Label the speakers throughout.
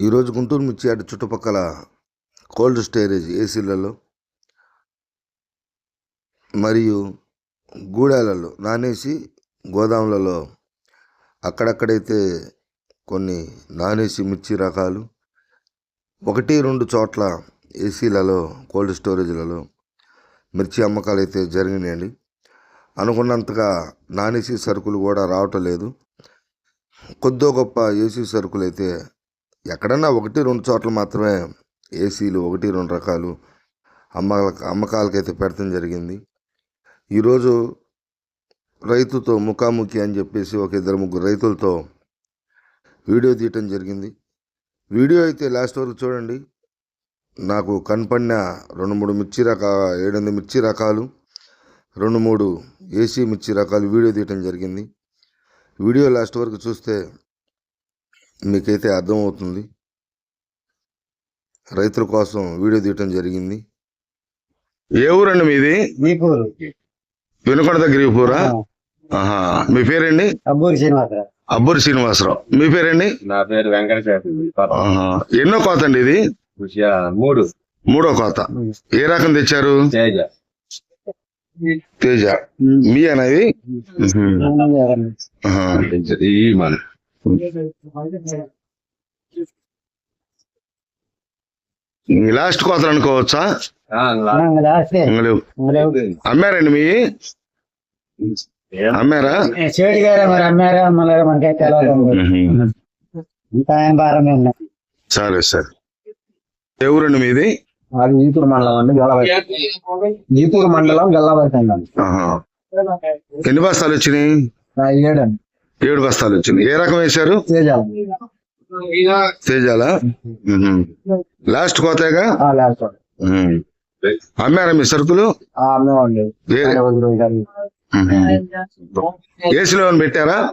Speaker 1: ఈరోజు గుంటూరు మిర్చి అటు చుట్టుపక్కల కోల్డ్ స్టోరేజ్ ఏసీలలో మరియు గూడాలలో నానేసి గోదాములలో అక్కడక్కడైతే కొన్ని నానేసి మిర్చి రకాలు ఒకటి రెండు చోట్ల ఏసీలలో కోల్డ్ స్టోరేజ్లలో మిర్చి అమ్మకాలు అయితే జరిగినాయండి. అనుకున్నంతగా నానేసి సరుకులు కూడా రావటం లేదు. కొద్దో గొప్ప ఏసీ సరుకులు అయితే ఎక్కడన్నా ఒకటి రెండు చోట్ల మాత్రమే ఏసీలు ఒకటి రెండు రకాలు అమ్మకాల అమ్మకాలకైతే పెడతాం జరిగింది. ఈరోజు రైతుతో ముఖాముఖి అని చెప్పేసి ఒక ఇద్దరు ముగ్గురు రైతులతో వీడియో తీయటం జరిగింది. వీడియో అయితే లాస్ట్ వరకు చూడండి. నాకు కనపడిన రెండు మూడు మిర్చి రకా ఏడెనిమిది మిర్చి రకాలు రెండు మూడు ఏసీ మిర్చి రకాలు వీడియో తీయటం జరిగింది. వీడియో లాస్ట్ వరకు చూస్తే మీకైతే అర్థమవుతుంది. రైతుల కోసం వీడియో తీయటం జరిగింది. ఏ ఊరండి మీది? వినుకొండ దగ్గర పూరా ఆహా. మీ పేరండి?
Speaker 2: అబ్బూరి శ్రీనివాసరావు.
Speaker 1: అబ్బూరి శ్రీనివాసరావు. మీ పేరండి?
Speaker 3: నా పేరు వెంకటేశ్వర.
Speaker 1: ఎన్నో కోత అండి ఇది
Speaker 3: మూడు.
Speaker 1: మూడో కోత. ఏ రకం తెచ్చారు?
Speaker 3: తేజ.
Speaker 1: తేజ. మీ అనేది లాస్ట్ కోతలు అనుకోవచ్చా. అమ్మారండి మీ? అమ్మారా?
Speaker 2: చేడు గారే మరి అమ్మారా అమ్మలారా మనకైతే ఇంకా ఆయన ఉన్నాయి
Speaker 1: సరే సరే. ఏ ఊరండి మీది?
Speaker 2: అది ఈతూరు మండలం అండి గల్లబడి ఈతూరు మండలం గల్లబడి అండి.
Speaker 1: ఎన్ని బస్తాలు వచ్చినాయి?
Speaker 2: ఏడండి
Speaker 1: ఏడు బస్తాలు వచ్చినాయి ఏ రకం వేశారు?
Speaker 2: తేజాలు.
Speaker 1: లాస్ట్ కోతేగా. అమ్మారా మీ సరుకులు?
Speaker 2: ఆ, అమ్మేవాళ్ళు.
Speaker 1: ఏ-
Speaker 2: ఆయన వదిలి పోయారు.
Speaker 1: ఏసీలో ఏమైనా పెట్టారా?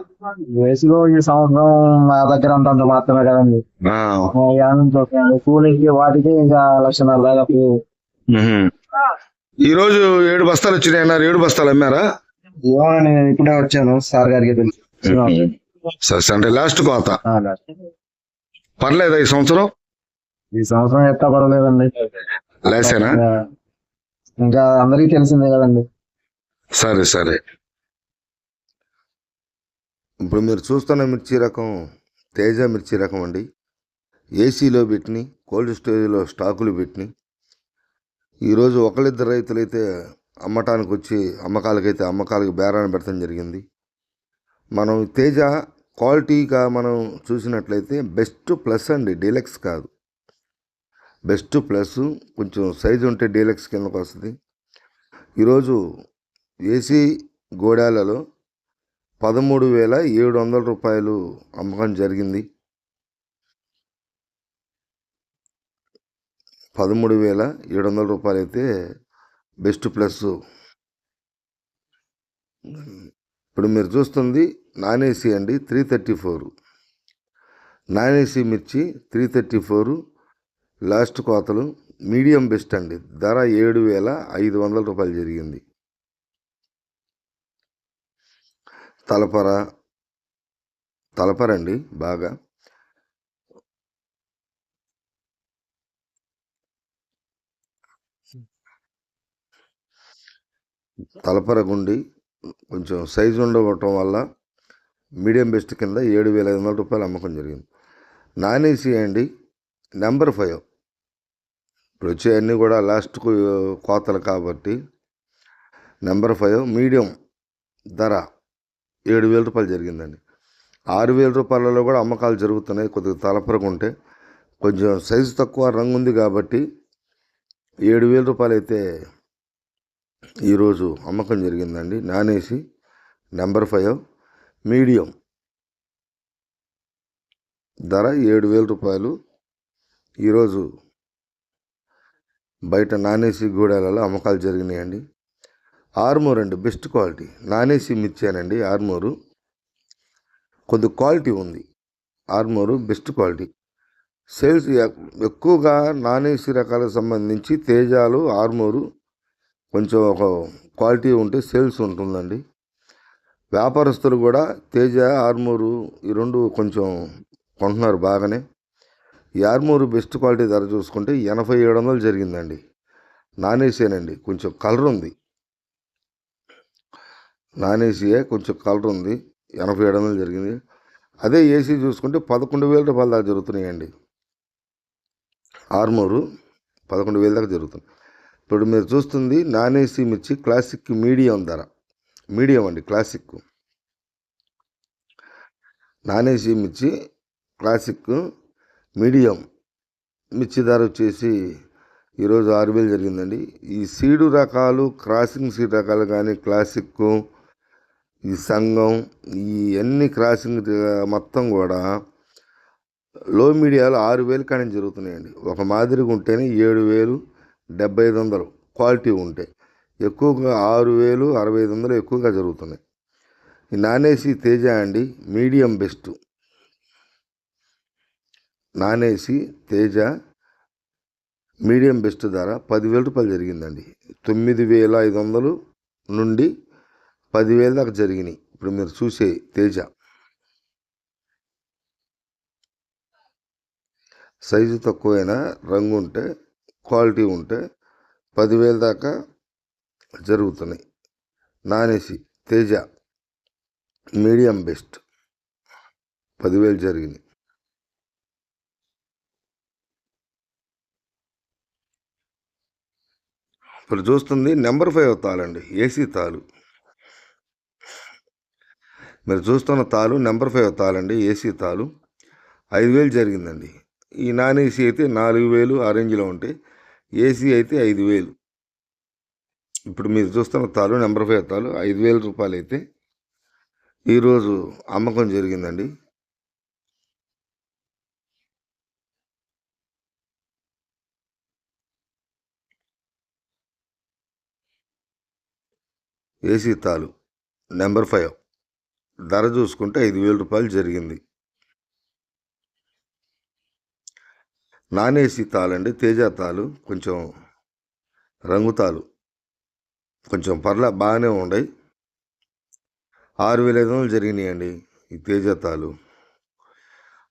Speaker 2: వయసులో ఈ సంవత్సరం మా దగ్గర అంతంత మాత్రమే కదండి. కూలికి వాటికి ఇంకా లక్షణాలు దాదాపు.
Speaker 1: ఈ రోజు ఏడు బస్తాలు వచ్చినాయి అన్నారు. ఏడు బస్తాలు అమ్మారా?
Speaker 2: ఇప్పుడే వచ్చాను. సార్ గారికి తెలుసు.
Speaker 1: సరే. అంటే లాస్ట్ కోత.
Speaker 2: ఆ, లాస్ట్.
Speaker 1: పర్లేదా ఈ సంవత్సరం?
Speaker 2: ఈ సంవత్సరం ఎట్లా పర్వాలేదండి.
Speaker 1: లేసేనా?
Speaker 2: ఇంకా అందరికీ తెలిసిందే కదండి.
Speaker 1: సరే సరే. ఇప్పుడు మీరు చూస్తున్న మిర్చి రకం తేజ మిర్చి రకం అండి. ఏసీలో పెట్టినాయి కోల్డ్ స్టోరేజ్లో స్టాకులు పెట్టినాయి ఈరోజు ఒకళ్ళిద్దరు రైతులైతే అమ్మటానికి వచ్చి అమ్మకాలకైతే అమ్మకాలకి బేరాన్ని పెడతాం జరిగింది. మనం తేజ క్వాలిటీగా మనం చూసినట్లయితే బెస్ట్ ప్లస్ అండి డీలక్స్ కాదు. బెస్ట్ ప్లస్ కొంచెం సైజు ఉంటే డీలక్స్ కిందకు వస్తుంది. ఈరోజు ఏసీ గోడాలలో పదమూడు వేల ఏడు వందల రూపాయలు అమ్మకం జరిగింది. పదమూడు వేల ఏడు వందల రూపాయలు అయితే బెస్ట్ ప్లస్ ఇప్పుడు మీరు చూస్తుంది నాన్ ఏసీ అండి three thirty four. Non AC మిర్చి త్రీ థర్టీ ఫోర్. లాస్ట్ కోతలు మీడియం బెస్ట్ అండి. ధర ఏడు వేల ఐదు వందల రూపాయలు జరిగింది. తలపర తలపరండి బాగా. తలపర గుండి కొంచెం సైజు ఉండవటం వల్ల మీడియం బెస్ట్ కింద ఏడు వేల ఐదు వందల రూపాయలు అమ్మకం జరిగింది. నాన్ ఏసీ అండి నెంబర్ ఫైవ్. ఇప్పుడు వచ్చేవన్నీ కూడా లాస్ట్కు కోతలు కాబట్టి నెంబర్ ఫైవ్ మీడియం ధర ఏడు వేల రూపాయలు జరిగిందండి. ఆరు వేల రూపాయలలో కూడా అమ్మకాలు జరుగుతున్నాయి. కొద్దిగా తలపరకుంటే కొంచెం సైజు తక్కువ రంగు ఉంది కాబట్టి ఏడు వేల రూపాయలు అయితే ఈరోజు అమ్మకం జరిగిందండి. Non AC number five medium. ధర ఏడు వేల రూపాయలు. ఈరోజు బయట నాన్ ఏసీ గూడాలలో అమ్మకాలు జరిగినాయండి. ఆర్మూర్ అండి బెస్ట్ క్వాలిటీ. నాన్ ఏసీ మిర్చానండి ఆర్మూరు. కొద్ది క్వాలిటీ ఉంది. Armoor best quality. సేల్స్ ఎక్కువగా నాన్ ఏసీ రకాలకు సంబంధించి తేజాలు ఆర్మూరు కొంచెం ఒక క్వాలిటీ ఉంటే సేల్స్ ఉంటుందండి. వ్యాపారస్తులు కూడా తేజ ఆర్మూరు ఈ రెండు కొంచెం కొంటున్నారు బాగానే. ఈ ఆర్మూరు బెస్ట్ క్వాలిటీ ధర చూసుకుంటే ఎనభై ఏడు వందలు జరిగిందండి. నానేసేనండి కొంచెం కలర్ ఉంది. నాన్ ఏసీయే కొంచెం కలర్ ఉంది ఎనభై ఏడు వందలు జరిగింది. అదే ఏసీ చూసుకుంటే పదకొండు వేల రూపాయల దాకా జరుగుతున్నాయండి. ఆర్మూరు పదకొండు వేల దాకా జరుగుతుంది. ఇప్పుడు మీరు చూస్తుంది నాన్ ఏసీ మిర్చి క్లాసిక్ మీడియం ధర. మీడియం అండి క్లాసిక్. నాన్ ఏసీ మిర్చి క్లాసిక్ మీడియం మిర్చి ధర వచ్చేసి ఈరోజు ఆరు వేలు జరిగిందండి. ఈ సీడు రకాలు క్రాసింగ్ సీడ్ రకాలు కానీ క్లాసిక్ ఈ సంఘం ఈ అన్ని క్రాసింగ్ మొత్తం కూడా లో మీడియాలో ఆరు వేలు కానీ జరుగుతున్నాయండి. ఒక మాదిరిగా ఉంటేనే ఏడు వేలు డెబ్బై ఐదు వందలు క్వాలిటీ ఉంటే. ఎక్కువగా ఆరు వేలు అరవై ఐదు వందలు ఎక్కువగా జరుగుతున్నాయి. ఈ నాన్ తేజ అండి మీడియం బెస్ట్. నానేసి తేజ మీడియం బెస్ట్ ధర పదివేల రూపాయలు జరిగిందండి. తొమ్మిది వేల ఐదు వందలు నుండి పదివేల దాకా జరిగినాయి. ఇప్పుడు మీరు చూసే తేజ. సైజు తక్కువైనా రంగు ఉంటే క్వాలిటీ ఉంటే పదివేల దాకా జరుగుతున్నాయి. Non AC Teja medium best. పదివేలు జరిగినాయి ఇప్పుడు చూస్తుంది నెంబర్ ఫైవ్ తాళండి ఏసీ తాలు. మీరు చూస్తున్న తాలు నెంబర్ ఫైవ్ తాళండి ఏసీ తాలు. ఐదు వేలు జరిగిందండి. ఈ నాన్ ఏసీ అయితే నాలుగు వేలు ఆ రేంజ్లో ఉంటాయి ఏసీ అయితే ఐదు వేలు. ఇప్పుడు మీరు చూస్తున్న తాలు నెంబర్ ఫైవ్ తాలు ఐదు వేల రూపాయలు అయితే ఈరోజు అమ్మకం జరిగిందండి. ఏసీ తాలు నెంబర్ ఫైవ్. ధర చూసుకుంటే ఐదు వేల రూపాయలు జరిగింది. నాన్ ఏసీ తాళండి తేజ తాలు కొంచెం రంగుతాలు కొంచెం పర్ల బాగానే ఉన్నాయి ఆరు వేల ఐదు వందలు జరిగినాయండి ఈ తేజ తాలు.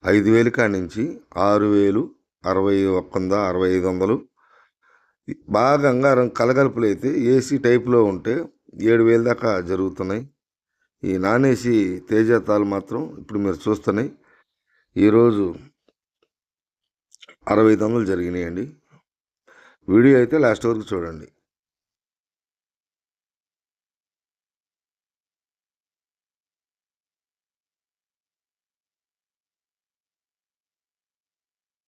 Speaker 1: ఐదు వేలు కాడి నుంచి ఆరు వేలు అరవై ఒక్క వంద అరవై ఐదు వందలు బాగా అంగారం కలగలుపులు అయితే ఏసీ టైప్లో ఉంటే ఏడు వేల దాకా జరుగుతున్నాయి. ఈ నాన్ ఏసీ తేజ తాలు మాత్రం ఇప్పుడు మీరు చూస్తున్నాయి. ఈరోజు అరవై ఐదు వందలు జరిగినాయండి. వీడియో అయితే లాస్ట్ వరకు చూడండి.